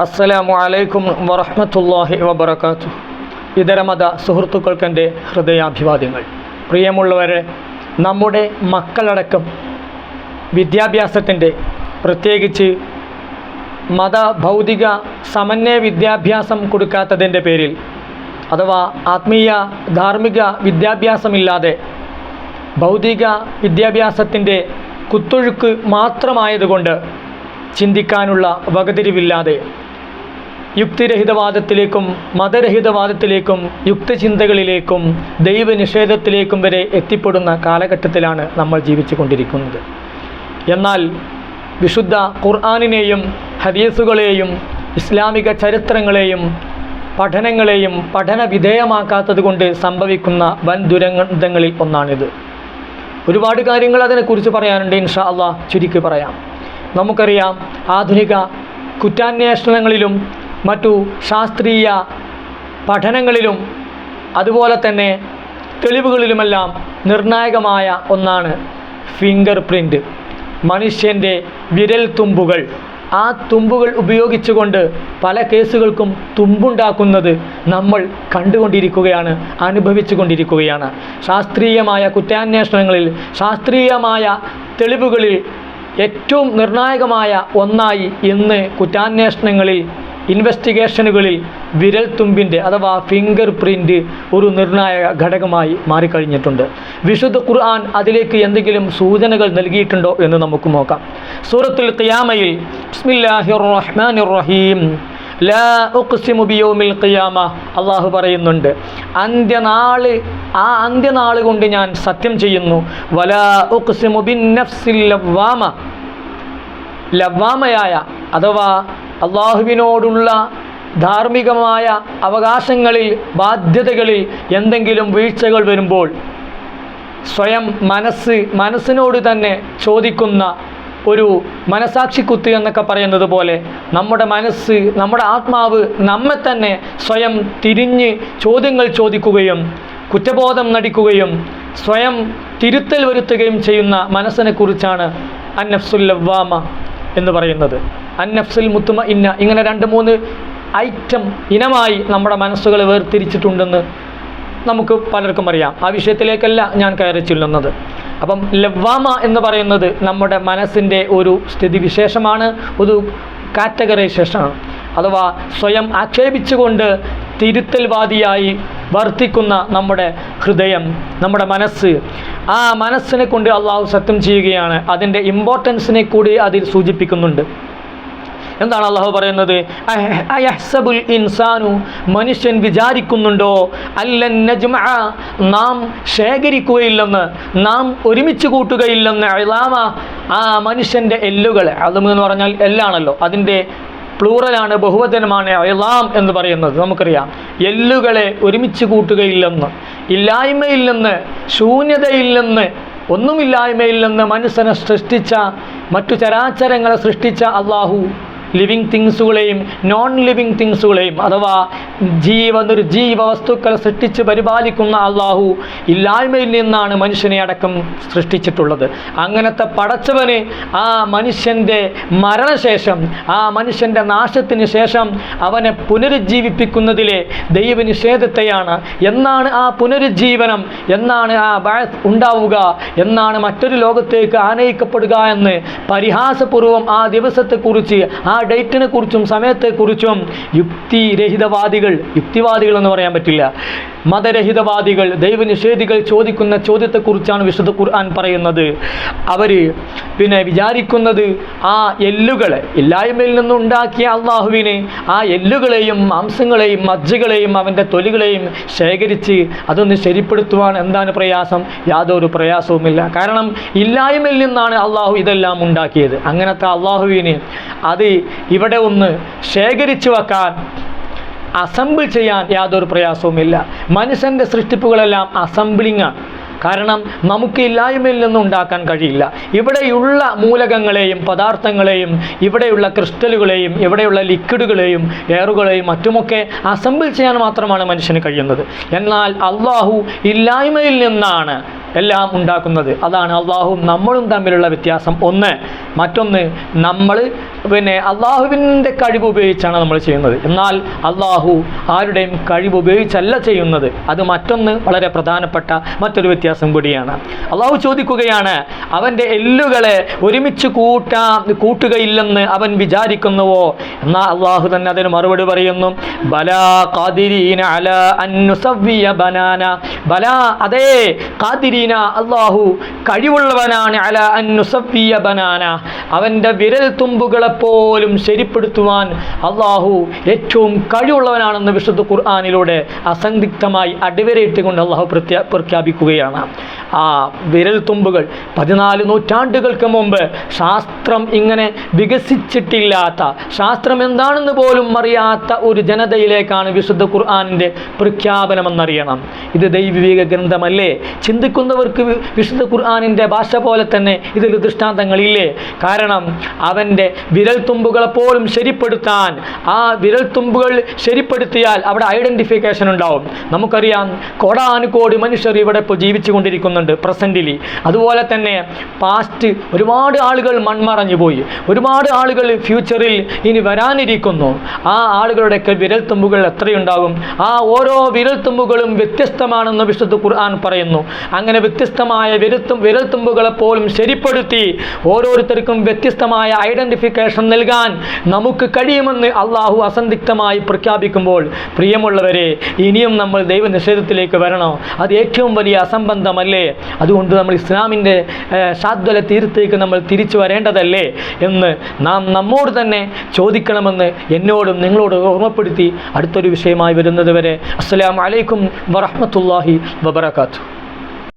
അസ്സലാമു അലൈക്കും വറഹ്മത്തുള്ളാഹി വബർക്കാത്തു ഇതരമത സുഹൃത്തുക്കൾക്കെന്റെ ഹൃദയാഭിവാദ്യങ്ങൾ. പ്രിയമുള്ളവരെ നമ്മുടെ മക്കളടക്കം വിദ്യാഭ്യാസത്തിന്റെ പ്രത്യേകിച്ച് മത ഭൗതിക സമന്വയ വിദ്യാഭ്യാസം കൊടുക്കാത്തതിന്റെ പേരിൽ അഥവാ ആത്മീയ ധാർമ്മിക വിദ്യാഭ്യാസമില്ലാതെ ഭൗതിക വിദ്യാഭ്യാസത്തിന്റെ കുത്തൊഴുക്ക് മാത്രമായതുകൊണ്ട് ചിന്തിക്കാനുള്ള വകതിരിവില്ലാതെ യുക്തിരഹിതവാദത്തിലേക്കും മതരഹിതവാദത്തിലേക്കും യുക്തചിന്തകളിലേക്കും ദൈവനിഷേധത്തിലേക്കും വരെ എത്തിപ്പെടുന്ന കാലഘട്ടത്തിലാണ് നമ്മൾ ജീവിച്ചു കൊണ്ടിരിക്കുന്നത് എന്നാൽ വിശുദ്ധ ഖുർആാനിനെയും ഹദീസുകളെയും ഇസ്ലാമിക ചരിത്രങ്ങളെയും പഠനങ്ങളെയും പഠന വിധേയമാക്കാത്തത് കൊണ്ട് സംഭവിക്കുന്ന വൻ ദുരന്തങ്ങളിൽ ഒന്നാണിത്. ഒരുപാട് കാര്യങ്ങൾ അതിനെക്കുറിച്ച് പറയാനുണ്ട്. ഇൻഷാ അള്ളാഹ് ചുരുക്കി പറയാം. നമുക്കറിയാം ആധുനിക കുറ്റാന്വേഷണങ്ങളിലും മറ്റു ശാസ്ത്രീയ പഠനങ്ങളിലും അതുപോലെ തന്നെ തെളിവുകളിലുമെല്ലാം നിർണായകമായ ഒന്നാണ് ഫിംഗർ പ്രിന്റ് മനുഷ്യന്റെ വിരൽ തുമ്പുകൾ. ആ തുമ്പുകൾ ഉപയോഗിച്ചുകൊണ്ട് പല കേസുകൾക്കും തുമ്പുണ്ടാക്കുന്നത് നമ്മൾ കണ്ടുകൊണ്ടിരിക്കുകയാണ് അനുഭവിച്ചുകൊണ്ടിരിക്കുകയാണ്. ശാസ്ത്രീയമായ കുറ്റാന്വേഷണങ്ങളിൽ ശാസ്ത്രീയമായ തെളിവുകളിൽ ഏറ്റവും നിർണായകമായ ഒന്നായി ഇന്ന് കുറ്റാന്വേഷണങ്ങളിൽ ഇൻവെസ്റ്റിഗേഷനുകളിൽ വിരൽത്തുമ്പിന്റെ അഥവാ ഫിംഗർ പ്രിന്റ് ഒരു നിർണായക ഘടകമായി മാറിക്കഴിഞ്ഞിട്ടുണ്ട്. വിശുദ്ധ ഖുർആൻ അതിലേക്ക് എന്തെങ്കിലും സൂചനകൾ നൽകിയിട്ടുണ്ടോ എന്ന് നമുക്ക് നോക്കാം. സൂറത്തുൽ ഖിയാമയിൽ റഹീം ലാ ഖിയാമ അള്ളാഹു പറയുന്നുണ്ട്. അന്ത്യനാൾ ആ അന്ത്യനാൾ കൊണ്ട് ഞാൻ സത്യം ചെയ്യുന്നു. വലാ ലവ്വാമയായ അഥവാ അള്ളാഹുവിനോടുള്ള ധാർമ്മികമായ അവകാശങ്ങളിൽ ബാധ്യതകളിൽ എന്തെങ്കിലും വീഴ്ചകൾ വരുമ്പോൾ സ്വയം മനസ്സ് മനസ്സിനോട് തന്നെ ചോദിക്കുന്ന ഒരു മനസാക്ഷിക്കുത്ത് എന്നൊക്കെ പറയുന്നത് പോലെ നമ്മുടെ മനസ്സ് നമ്മുടെ ആത്മാവ് നമ്മെ തന്നെ സ്വയം തിരിഞ്ഞ് ചോദ്യങ്ങൾ ചോദിക്കുകയും കുറ്റബോധം നടിക്കുകയും സ്വയം തിരുത്തൽ വരുത്തുകയും ചെയ്യുന്ന മനസ്സിനെക്കുറിച്ചാണ് അന്നഫ്സുല്ലവാമ എന്ന് പറയുന്നത്. അന്നഫ്സുൽ മുത്തുമ ഇന്ന ഇങ്ങനെ രണ്ട് മൂന്ന് ഐറ്റം ഇനമായി നമ്മുടെ മനസ്സുകൾ വേർതിരിച്ചിട്ടുണ്ടെന്ന് നമുക്ക് പലർക്കും അറിയാം. ആ വിഷയത്തിലേക്കല്ല ഞാൻ കയറി ചെല്ലുന്നത്. അപ്പം ലവ്വാമ എന്ന് പറയുന്നത് നമ്മുടെ മനസ്സിന്റെ ഒരു സ്ഥിതിവിശേഷമാണ് ഒരു കാറ്റഗറൈസേഷനാണ് അഥവാ സ്വയം ആക്ഷേപിച്ചുകൊണ്ട് തിരുത്തൽവാദിയായി വർത്തിക്കുന്ന നമ്മുടെ ഹൃദയം നമ്മുടെ മനസ്സ് ആ മനസ്സിനെ കൊണ്ട് അള്ളാഹു സത്യം ചെയ്യുകയാണ്. അതിന്റെ ഇമ്പോർട്ടൻസിനെ കൂടി അതിൽ സൂചിപ്പിക്കുന്നുണ്ട്. എന്താണ് അള്ളാഹു പറയുന്നത്? അയഹ്സബുൽ ഇൻസാനു മനുഷ്യൻ വിചാരിക്കുന്നുണ്ടോ? അല്ല നാം ശേഖരിക്കുകയില്ലെന്ന് നാം ഒരുമിച്ച് കൂട്ടുകയില്ലെന്ന് അലാമ ആ മനുഷ്യന്റെ എല്ലുകൾ അലം എന്ന് പറഞ്ഞാൽ എല്ലാണല്ലോ. അതിന്റെ പ്ലൂറലാണ് ബഹുവചനമാണ് അയലാം എന്ന് പറയുന്നത്. നമുക്കറിയാം. എല്ലുകളെ ഒരുമിച്ച് കൂട്ടുകയില്ലെന്ന്. ഇല്ലായ്മയിൽ നിന്ന് ശൂന്യതയിൽ നിന്ന് ഒന്നുമില്ലായ്മയിൽ നിന്ന് മനുഷ്യനെ സൃഷ്ടിച്ച മറ്റു ചരാചരങ്ങളെ സൃഷ്ടിച്ച അള്ളാഹു ലിവിങ് തിങ്സുകളെയും നോൺ ലിവിങ് തിങ്സുകളെയും അഥവാ ജീവ നിർജീവ വസ്തുക്കൾ സൃഷ്ടിച്ച് പരിപാലിക്കുന്ന അള്ളാഹു ഇല്ലായ്മയിൽ നിന്നാണ് മനുഷ്യനെ അടക്കം സൃഷ്ടിച്ചിട്ടുള്ളത്. അങ്ങനത്തെ പടച്ചവന് ആ മനുഷ്യന്റെ മരണശേഷം ആ മനുഷ്യന്റെ നാശത്തിന് ശേഷം അവനെ പുനരുജ്ജീവിപ്പിക്കുന്നതിലെ ദൈവനിഷേധത്തെയാണ്. എന്നാണ് ആ പുനരുജ്ജീവനം എന്നാണ് ആ ബാസ് ഉണ്ടാവുക എന്നാണ് മറ്റൊരു ലോകത്തേക്ക് ആനയിക്കപ്പെടുക എന്ന് പരിഹാസപൂർവം ആ ദിവസത്തെക്കുറിച്ച് ആ ഡേറ്റിനെ കുറിച്ചും സമയത്തെക്കുറിച്ചും യുക്തിരഹിതവാദികൾ യുക്തിവാദികൾ എന്ന് പറയാൻ പറ്റില്ല. മതരഹിതവാദികൾ ദൈവനിഷേധികൾ ചോദിക്കുന്ന ചോദ്യത്തെക്കുറിച്ചാണ് വിശുദ്ധ ഖുർആൻ പറയുന്നത്. അവർ പിന്നെ വിചാരിക്കുന്നത് ആ എല്ലുകളെ ഇല്ലായ്മയിൽ നിന്നുണ്ടാക്കിയ അള്ളാഹുവിനെ ആ എല്ലുകളെയും മാംസങ്ങളെയും മജ്ജകളെയും അവന്റെ തൊലികളെയും ശേഖരിച്ച് അതൊന്ന് ശരിപ്പെടുത്തുവാൻ എന്താണ് പ്രയാസം? യാതൊരു പ്രയാസവുമില്ല. കാരണം ഇല്ലായ്മയിൽ നിന്നാണ് അള്ളാഹു ഇതെല്ലാം ഉണ്ടാക്കിയത്. അങ്ങനത്തെ അള്ളാഹുവിനെ അത് ഇവിടെ ഒന്ന് ശേഖരിച്ചു വെക്കാൻ അസംബിൾ ചെയ്യാൻ യാതൊരു പ്രയാസവുമില്ല മനുഷ്യന്റെ സൃഷ്ടിപ്പുകളെല്ലാം അസംബിളിങ്ങാണ് കാരണം നമുക്ക് ഇല്ലായ്മയിൽ നിന്നും ഉണ്ടാക്കാൻ കഴിയില്ല. ഇവിടെയുള്ള മൂലകങ്ങളെയും പദാർത്ഥങ്ങളെയും ഇവിടെയുള്ള ക്രിസ്റ്റലുകളെയും ഇവിടെയുള്ള ലിക്വിഡുകളെയും എയറുകളെയും മറ്റുമൊക്കെ അസംബിൾ ചെയ്യാൻ മാത്രമാണ് മനുഷ്യന് കഴിയുന്നത്. എന്നാൽ അള്ളാഹു ഇല്ലായ്മയിൽ നിന്നാണ് എല്ലാം ഉണ്ടാക്കുന്നത്. അതാണ് അള്ളാഹുവും നമ്മളും തമ്മിലുള്ള വ്യത്യാസം. ഒന്ന് മറ്റൊന്ന് നമ്മൾ പിന്നെ അള്ളാഹുവിന്റെ കഴിവ് ഉപയോഗിച്ചാണ് നമ്മൾ ചെയ്യുന്നത്. എന്നാൽ അള്ളാഹു ആരുടെയും കഴിവ് ഉപയോഗിച്ചല്ല ചെയ്യുന്നത്. അത് മറ്റൊന്ന് വളരെ പ്രധാനപ്പെട്ട മറ്റൊരു വ്യത്യാസം കൂടിയാണ്. അള്ളാഹു ചോദിക്കുകയാണ് അവന്റെ എല്ലുകളെ ഒരുമിച്ച് കൂട്ടാ കൂട്ടുകയില്ലെന്ന് അവൻ വിചാരിക്കുന്നുവോ? എന്നാൽ അള്ളാഹു തന്നെ അതിന് മറുപടി പറയുന്നു ബലാ ബനാന. ബലാ അതേ ഖാദിരീന അള്ളാഹു കഴിവുള്ളവനാണ്. അല അൻ നുസവ്വിയ ബനാന. അവന്റെ വിരൽ തുമ്പുകളെപ്പോലും ശരിപ്പെടുത്തുവാൻ അള്ളാഹു ഏറ്റവും കഴിവുള്ളവനാണെന്ന് വിശുദ്ധ ഖുർആാനിലൂടെ അസന്ധിഗ്ധമായി അടിവരയിട്ടുകൊണ്ട് അള്ളാഹു പ്രഖ്യാപിക്കുകയാണ്. ആ വിരൽ തുമ്പുകൾ പതിനാല് നൂറ്റാണ്ടുകൾക്ക് മുമ്പ് ശാസ്ത്രം ഇങ്ങനെ വികസിച്ചിട്ടില്ലാത്ത ശാസ്ത്രം എന്താണെന്ന് പോലും അറിയാത്ത ഒരു ജനതയിലേക്കാണ് വിശുദ്ധ ഖുർആാനിന്റെ പ്രഖ്യാപനമെന്നറിയണം. ഇത് ദൈവിക ഗ്രന്ഥമല്ലേ? ചിന്തിക്കുന്നവർക്ക് വിശുദ്ധ ഖുർആാനിന്റെ ഭാഷ പോലെ തന്നെ ഇതിൽ ദൃഷ്ടാന്തങ്ങളില്ലേ? കാരണം അവന്റെ വിരൽത്തുമ്പുകളെ പോലും ശരിപ്പെടുത്താൻ ആ വിരൽത്തുമ്പുകൾ ശരിപ്പെടുത്തിയാൽ അവിടെ ഐഡന്റിഫിക്കേഷൻ ഉണ്ടാവും. നമുക്കറിയാം കോടാനുകോടി മനുഷ്യർ ഇവിടെ ഇപ്പോൾ ജീവിച്ചു കൊണ്ടിരിക്കുന്നുണ്ട് പ്രസന്റിലി അതുപോലെ തന്നെ പാസ്റ്റ് ഒരുപാട് ആളുകൾ മൺമറഞ്ഞു പോയി. ഒരുപാട് ആളുകൾ ഫ്യൂച്ചറിൽ ഇനി വരാനിരിക്കുന്നു. ആ ആളുകളുടെയൊക്കെ വിരൽത്തുമ്പുകൾ എത്രയുണ്ടാകും? ആ ഓരോ വിരൽത്തുമ്പുകളും വ്യത്യസ്തമാണെന്ന് വിശുദ്ധ ഖുർആൻ പറയുന്നു. അങ്ങനെ വ്യത്യസ്തമായ വിരൽത്തും വിരൽത്തുമ്പുകളെ പോലും ശരിപ്പെടുത്തി ഓരോരുത്തർക്കും വ്യത്യസ്തമായ ഐഡന്റിഫിക്കേഷൻ നൽകാൻ നമുക്ക് കഴിയുമെന്ന് അള്ളാഹു അസന്ധിഗ്ധമായി പ്രഖ്യാപിക്കുമ്പോൾ പ്രിയമുള്ളവരെ ഇനിയും നമ്മൾ ദൈവനിഷേധത്തിലേക്ക് വരണോ. അത് ഏറ്റവും വലിയ അസംബന്ധമല്ലേ? അതുകൊണ്ട് നമ്മൾ ഇസ്ലാമിന്റെ സാധ്വല തീരത്തേക്ക് നമ്മൾ തിരിച്ചു വരേണ്ടതല്ലേ എന്ന് നാം നമ്മോട് തന്നെ ചോദിക്കണമെന്ന് എന്നോടും നിങ്ങളോട് ഓർമ്മപ്പെടുത്തി അടുത്തൊരു വിഷയമായി വരുന്നത് വരെ. അസ്സലാമു അലൈക്കും വറഹ്മത്തുള്ളാഹി വബറകാതുഹു.